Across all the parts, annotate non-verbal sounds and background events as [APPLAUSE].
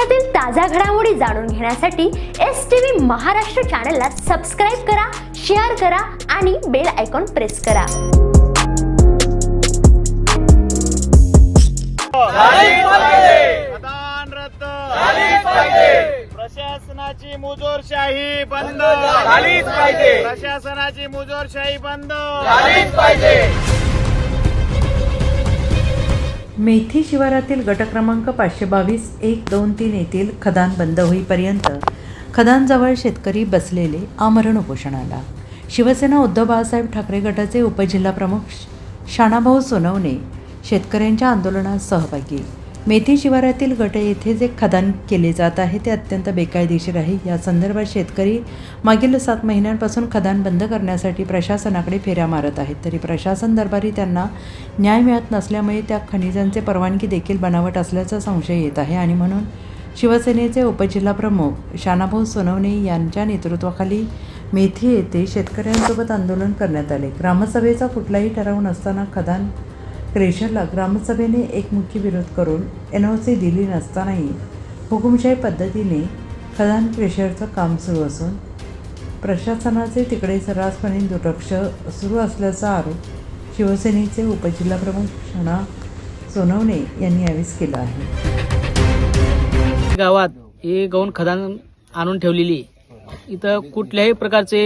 देशातील ताज्या घडामोडी जाणून घेण्यासाठी एस टी व्ही महाराष्ट्र चॅनलला सबस्क्राईब करा शेअर करा आणि बेल आयकॉन प्रेस करा. प्रशासनाची मुजोरशाही बंद झालीच पाहिजे. प्रशासनाची मुजोरशाही बंद! झालीच पाहिजे! मेथी शिवारातील गट क्रमांक पाचशे बावीस एक दोन तीन येथील खदान बंद होईपर्यंत खदानजवळ शेतकरी बसलेले आमरण उपोषणाला. शिवसेना उद्धव बाळासाहेब ठाकरे गटाचे उपजिल्हाप्रमुख श- शाणाभाऊ सोनवणे शेतकऱ्यांच्या आंदोलनात सहभागी मेथी शिवारातील गट येथे जे खदान केले जात आहे ते अत्यंत बेकायदेशीर आहे. या संदर्भात शेतकरी मागील सात महिन्यांपासून खदान बंद करण्यासाठी प्रशासनाकडे फेऱ्या मारत आहेत. तरी प्रशासन दरबारी त्यांना न्याय मिळत नसल्यामुळे त्या खनिजांचे परवानगी देखील बनावट असल्याचा संशय येत आहे. आणि म्हणून शिवसेनेचे उपजिल्हाप्रमुख शानाभाऊ सोनवणे यांच्या नेतृत्वाखाली मेथी येथे शेतकऱ्यांसोबत आंदोलन करण्यात आले. ग्रामसभेचा कुठलाही ठराव नसताना खदान क्रेशरला ग्रामसभेने एकमुखी विरोध करून एन ओ सी दिली नसतानाही हुकुमशाही पद्धतीने खदान क्रेशरचं काम सुरू असून प्रशासनाचे तिकडे सर्रासपणे दुर्लक्ष सुरू असल्याचा आरोप शिवसेनेचे उपजिल्हाप्रमुख शना सोनवणे यांनी यावेळेस केला आहे. गावात हे गौण खदान आणून ठेवलेली इथं कुठल्याही प्रकारचे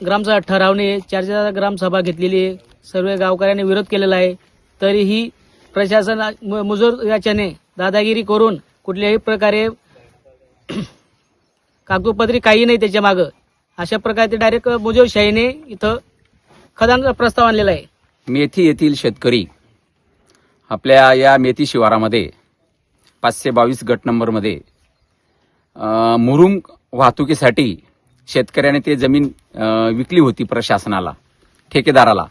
ग्रामसभा ठरावणे चर्चा ग्रामसभा घेतलेली आहे. सर्व गावकऱ्यांनी विरोध केलेला आहे. तरीही प्रशासन मुजूर मुजोर याच्याने दादागिरी करून कुठल्याही प्रकारे [CLEARS THROAT] कागदोपत्री काही नाही त्याच्या मागं. अशा प्रकारे डायरेक्ट मुजोरशाहीने इथं खदानचा प्रस्ताव आणलेला आहे. मेथी येथील शेतकरी आपल्या या मेथी शिवारामध्ये पाचशे बावीस गट नंबरमध्ये मुरुम वाहतुकीसाठी शेतकऱ्याने ते जमीन विकली होती प्रशासनाला ठेकेदाराला.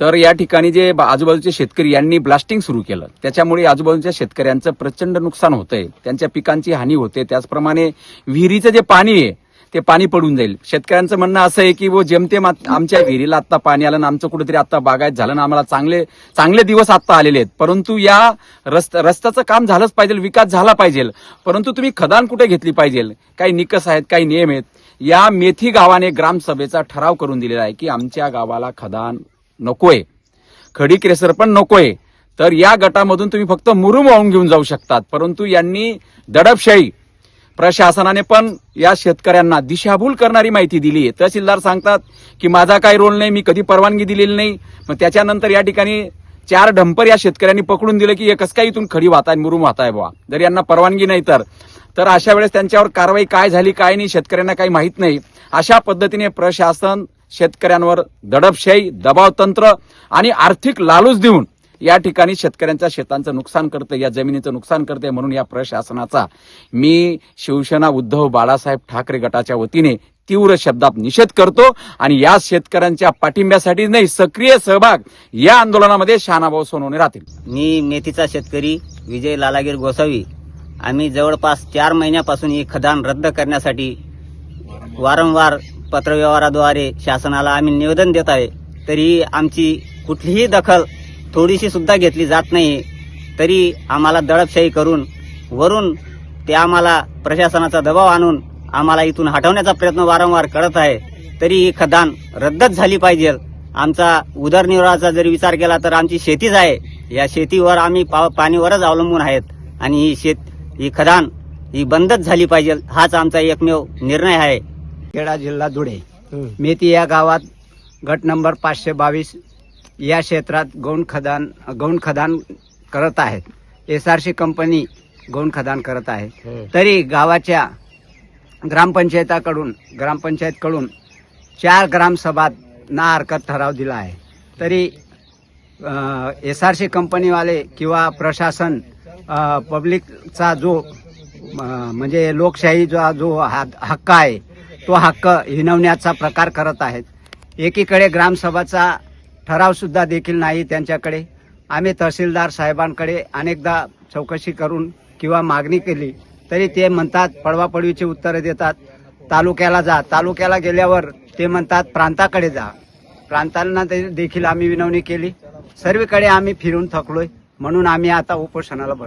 तर या ठिकाणी जे आजूबाजूचे शेतकरी यांनी ब्लास्टिंग सुरू केलं. त्याच्यामुळे आजूबाजूच्या शेतकऱ्यांचं प्रचंड नुकसान होतंय. त्यांच्या पिकांची हानी होते. त्याचप्रमाणे विहिरीचं जे पाणी आहे ते पाणी पडून जाईल. शेतकऱ्यांचं म्हणणं असं आहे की वो जेमतेम आमच्या विहिरीला आता पाणी आलं ना आमचं कुठेतरी आता बागायत झालं ना आम्हाला चांगले चांगले दिवस आता आलेले आहेत. परंतु या रस्त रस्त्याचं काम झालंच पाहिजे विकास झाला पाहिजे. परंतु तुम्ही खदान कुठे घेतली पाहिजे? काही निकष आहेत काही नियम आहेत. या मेथी गावाने ग्रामसभेचा ठराव करून दिलेला आहे की आमच्या गावाला खदान नकोय. खडी क्रेसर पण नकोय. तर या गटामधून तुम्ही फक्त मुरुम वाहून घेऊन जाऊ शकतात. परंतु यांनी दडपशाही प्रशासनाने पण या शेतकऱ्यांना दिशाभूल करणारी माहिती दिली आहे. तहसीलदार सांगतात की माझा काही रोल नाही मी कधी परवानगी दिलेली नाही. मग त्याच्यानंतर या ठिकाणी चार डंपर या शेतकऱ्यांनी पकडून दिलं की एकच काय इथून खडी वाहताय मुरुम वाहताय बुवा. जर यांना परवानगी नाही तर. तर अशा वेळेस त्यांच्यावर कारवाई काय झाली काय नाही शेतकऱ्यांना काही माहीत नाही. अशा पद्धतीने प्रशासन शेतकऱ्यांवर दडपशाही दबाव तंत्र आणि आर्थिक लालूच देऊन या ठिकाणी शेतकऱ्यांच्या शेतांचं नुकसान करते या जमिनीचं नुकसान करते म्हणून या प्रशासनाचा मी शिवसेना उद्धव बाळासाहेब ठाकरे गटाच्या वतीने तीव्र शब्दात निषेध करतो आणि या शेतकऱ्यांच्या पाठिंब्यासाठी नाही सक्रिय सहभाग या आंदोलनामध्ये शहानाभाऊ सोनवणे राहतील. मी मेथीचा शेतकरी विजय लालागीर गोसावी. आम्ही जवळपास चार महिन्यापासून ही खदान रद्द करण्यासाठी वारंवार पत्रव्यवहाराद्वारे शासनाला आम्ही निवेदन देत आहे. तरी आमची कुठलीही दखल थोडीशी सुद्धा घेतली जात नाही. तरी आम्हाला दडपशाही करून वरून ते आम्हाला प्रशासनाचा दबाव आणून आम्हाला इथून हटवण्याचा प्रयत्न वारंवार करत आहे. तरी ही खदान रद्दच झाली पाहिजे. आमचा उदरनिर्वाहाचा जर विचार केला तर आमची शेतीच आहे. या शेतीवर आम्ही पा पाणीवरच अवलंबून आहेत. आणि ही शेत ही खदान ही बंदच झाली पाहिजे हाच आमचा एकमेव निर्णय आहे. खेडा जिल्हा धुळे. मेथी या गावात गट नंबर पाचशे बावीस या क्षेत्रात गौण खदान गौण खदान करत आहेत. एस आर सी कंपनी गौण खदान करत आहे. तरी गावाच्या ग्रामपंचायताकडून ग्रामपंचायतकडून चार ग्रामसभात ना हरकत ठराव दिला आहे. तरी एस आर सी कंपनीवाले किंवा प्रशासन पब्लिकचा जो म्हणजे लोकशाहीचा जो हा- हक्क आहे तो हक्क हिनवण्याचा प्रकार करत आहेत. एकीकडे ग्रामसभाचा ठरावसुद्धा देखील नाही त्यांच्याकडे. आम्ही तहसीलदार साहेबांकडे अनेकदा चौकशी करून किंवा मागणी केली तरी ते म्हणतात पडवापडवीची उत्तरं देतात. तालुक्याला जा. तालुक्याला गेल्यावर ते म्हणतात प्रांताकडे जा. प्रांतांना ते देखील आम्ही विनवणी केली. सर्वीकडे आम्ही फिरून थकलोय. म्हणून आम्ही आता उपोषणाला बसतो